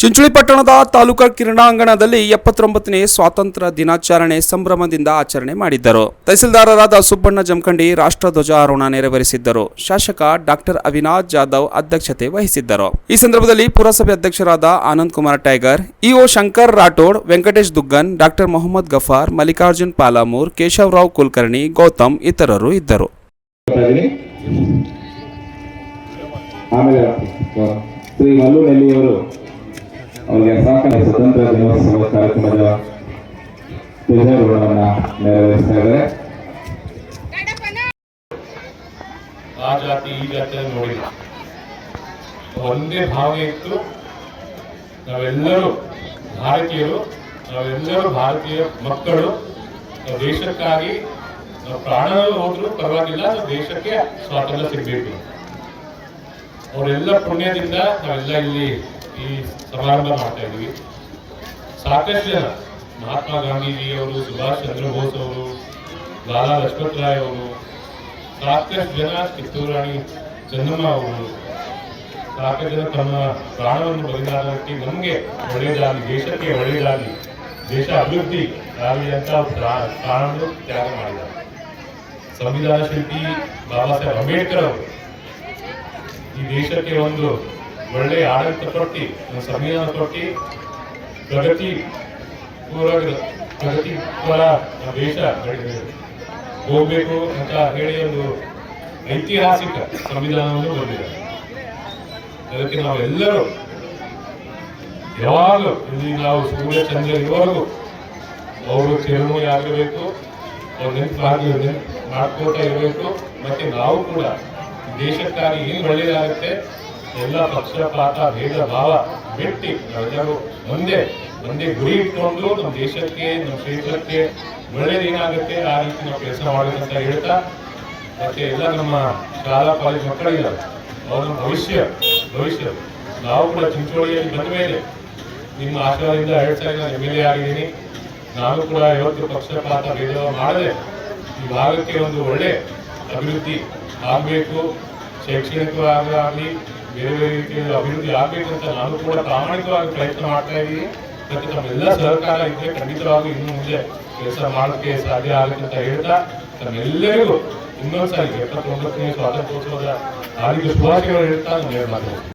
ಚಿಂಚೋಳಿ ಪಟ್ಟಣದ ತಾಲೂಕಾ ಕ್ರೀಡಾಂಗಣದಲ್ಲಿ ಎಪ್ಪತ್ತೊಂಬತ್ತನೇ ಸ್ವಾತಂತ್ರ್ಯ ದಿನಾಚರಣೆ ಸಂಭ್ರಮದಿಂದ ಆಚರಣೆ ಮಾಡಿದ್ದರು. ತಹಸೀಲ್ದಾರರಾದ ಸುಬ್ಬಣ್ಣ ಜಮಖಂಡಿ ರಾಷ್ಟ್ರಧ್ವಜಾರೋಹಣ ನೆರವೇರಿಸಿದ್ದರು. ಶಾಸಕ ಡಾಕ್ಟರ್ ಅವಿನಾಶ್ ಜಾಧವ್ ಅಧ್ಯಕ್ಷತೆ ವಹಿಸಿದ್ದರು. ಈ ಸಂದರ್ಭದಲ್ಲಿ ಪುರಸಭೆ ಅಧ್ಯಕ್ಷರಾದ Anand Kumar Tiger, EO Shankar Rathod, Venkatesh Duggan, doctor Mohammed Gaffar, Mallikarjun Palamur, Keshavarao Kulkarni, Gautam ಇತರರು ಇದ್ದರು. ಶ್ರೀ ಮಲ್ಲು ನೆಲ್ಲಿಯವರು ಅವರಿಗೆ ಸಾಕನ ಸ್ವತಂತ್ರ ದಿನೋತ್ಸವ ಕಾರ್ಯಕ್ರಮದ ಧ್ವಜಾರೋಹಣವನ್ನು ನೆರವೇರಿಸ್ತಾ ಆ ಜಾತಿ, ಈ ಜಾತಿ ನೋಡಿಲ್ಲ. ಒಂದೇ ಭಾವನೆ ಇತ್ತು. ನಾವೆಲ್ಲರೂ ಭಾರತೀಯರು, ನಾವೆಲ್ಲರೂ ಭಾರತೀಯ ಮಕ್ಕಳು ದೇಶಕ್ಕಾಗಿ ಪ್ರಾಣ ಹೋದ್ರು ಪರವಾಗಿಲ್ಲ ದೇಶಕ್ಕೆ ಸ್ವಾತಂತ್ರ್ಯ ಸಿಗಬೇಕು. ಅವರೆಲ್ಲ ಪುಣ್ಯದಿಂದ ನಾವೆಲ್ಲ ಇಲ್ಲಿ ಈ ಸಮಾರಂಭ ಮಾಡ್ತಾ ಇದ್ದೀವಿ. ಸಾಕಷ್ಟು ಜನ, ಮಹಾತ್ಮ ಗಾಂಧೀಜಿ ಅವರು ಸುಭಾಷ್ ಚಂದ್ರ ಬೋಸ್ ಅವರು, ಲಾಲಾ ಲಜಪತ್ ರಾಯ್ ಅವರು, ಸಾಕಷ್ಟು ಜನ ಕಿತ್ತೂರು ರಾಣಿ ಚೆನ್ನಮ್ಮ ಅವರು, ಸಾಕಷ್ಟು ಜನ ತಮ್ಮ ಪ್ರಾಣವನ್ನು ಬಲಿದಾನಕ್ಕೆ, ನಮಗೆ ಒಳ್ಳೆಯದಾಗಲಿ, ದೇಶಕ್ಕೆ ಒಳ್ಳೆಯದಾಗಲಿ, ದೇಶ ಅಭಿವೃದ್ಧಿ ಆಗಲಿ ಅಂತ ಪ್ರಾಣವನ್ನು ತ್ಯಾಗ ಮಾಡಿದ್ದಾರೆ. ಸಂವಿಧಾನ ಶಿಲ್ಪಿ ಬಾಬಾ ಸಾಹೇಬ್ ಅಂಬೇಡ್ಕರ್ ಅವರು ಈ ದೇಶಕ್ಕೆ ಒಂದು ಒಳ್ಳೆಯ ಆಡಳಿತ ಕೊಟ್ಟು ಸಂವಿಧಾನ ಕೊಟ್ಟು, ಪ್ರಗತಿ ಪೂರ್ವ ಪ್ರಗತಿ ಪರ ದೇಶ ಹೋಗ್ಬೇಕು ಅಂತ ಹೇಳಿ ಒಂದು ಐತಿಹಾಸಿಕ ಸಂವಿಧಾನವನ್ನು ಬಂದಿದೆ ಅದಕ್ಕೆ ನಾವೆಲ್ಲರೂ ಯಾವಾಗಲೂ, ಇಲ್ಲಿ ನಾವು ಸೂರ್ಯ ಚಂದ್ರ ಅವರು ಚಿರಮಣಿ ಆಗಬೇಕು ಅವ್ರ ನೆನಪಾಗಿ ನೆನಪು ಮಾಡ್ಕೋತಾ ಇರಬೇಕು, ಮತ್ತೆ ನಾವು ಕೂಡ ದೇಶಕ್ಕಾಗಿ ಏನು ಒಳ್ಳೆಯದಾಗುತ್ತೆ ಎಲ್ಲ ಪಕ್ಷಪಾತ ಭೇದ ಭಾವ ಬಿಟ್ಟು ನಾವೆಲ್ಲರೂ ಮುಂದೆ ಮುಂದೆ ಗುರಿ ಇಟ್ಕೊಂಡು ನಮ್ಮ ದೇಶಕ್ಕೆ, ನಮ್ಮ ಕ್ಷೇತ್ರಕ್ಕೆ ಒಳ್ಳೇದೇನಾಗುತ್ತೆ ಆ ರೀತಿ ನಾವು ಕೆಲಸ ಅಂತ ಹೇಳ್ತಾ, ಮತ್ತೆ ಎಲ್ಲ ನಮ್ಮ ಶಾಲಾ ಕಾಲೇಜ್ ಮಕ್ಕಳಿಲ್ಲ ಅವರ ಭವಿಷ್ಯ ಭವಿಷ್ಯ. ನಾವು ಕೂಡ ಚಿಂಚೋಳಿಯಲ್ಲಿ ಬಂದ ಮೇಲೆ ನಿಮ್ಮ ಆಶೀರ್ವಾದದಿಂದ ಎರಡು ಇಲ್ಲ ಎಂ ಎಲ್ ಎ ಆಗಿದ್ದೀನಿ. ನಾನು ಕೂಡ ಇವತ್ತು ಪಕ್ಷಪಾತ ಭೇದ ಮಾಡದೆ ಈ ಭಾಗಕ್ಕೆ ಒಂದು ಒಳ್ಳೆ ಅಭಿವೃದ್ಧಿ ಆಗಬೇಕು. ಶೈಕ್ಷಣಿಕವಾಗಿ ಆಗಲಿ, ಬೇರೆ ಬೇರೆ ರೀತಿಯ ಅಭಿವೃದ್ಧಿ ಆಗಬೇಕು ಅಂತ ನಾನು ಕೂಡ ಪ್ರಾಮಾಣಿಕವಾಗಿ ಪ್ರಯತ್ನ ಮಾಡ್ತಾ ಇದ್ದೀನಿ. ಮತ್ತು ತಮ್ಮೆಲ್ಲ ಸಹಕಾರ ಇದ್ರೆ ಖಂಡಿತವಾಗಿ ಇನ್ನು ಮುಂದೆ ಕೆಲಸ ಮಾಡೋಕ್ಕೆ ಸಾಧ್ಯ ಆಗುತ್ತೆ ಅಂತ ಹೇಳ್ತಾ ತಮ್ಮೆಲ್ಲರಿಗೂ ಇನ್ನೊಂದ್ಸಾರಿ ಎಪ್ಪತ್ತೊಂಬತ್ತನೇ ಸ್ವಾತಂತ್ರ್ಯೋತ್ಸವದ ಆರೋಗ್ಯ ಶುಭಾಶಯಗಳು ಹೇಳ್ತಾ ನಾನು ಮಾತಾಡ್ತೀನಿ.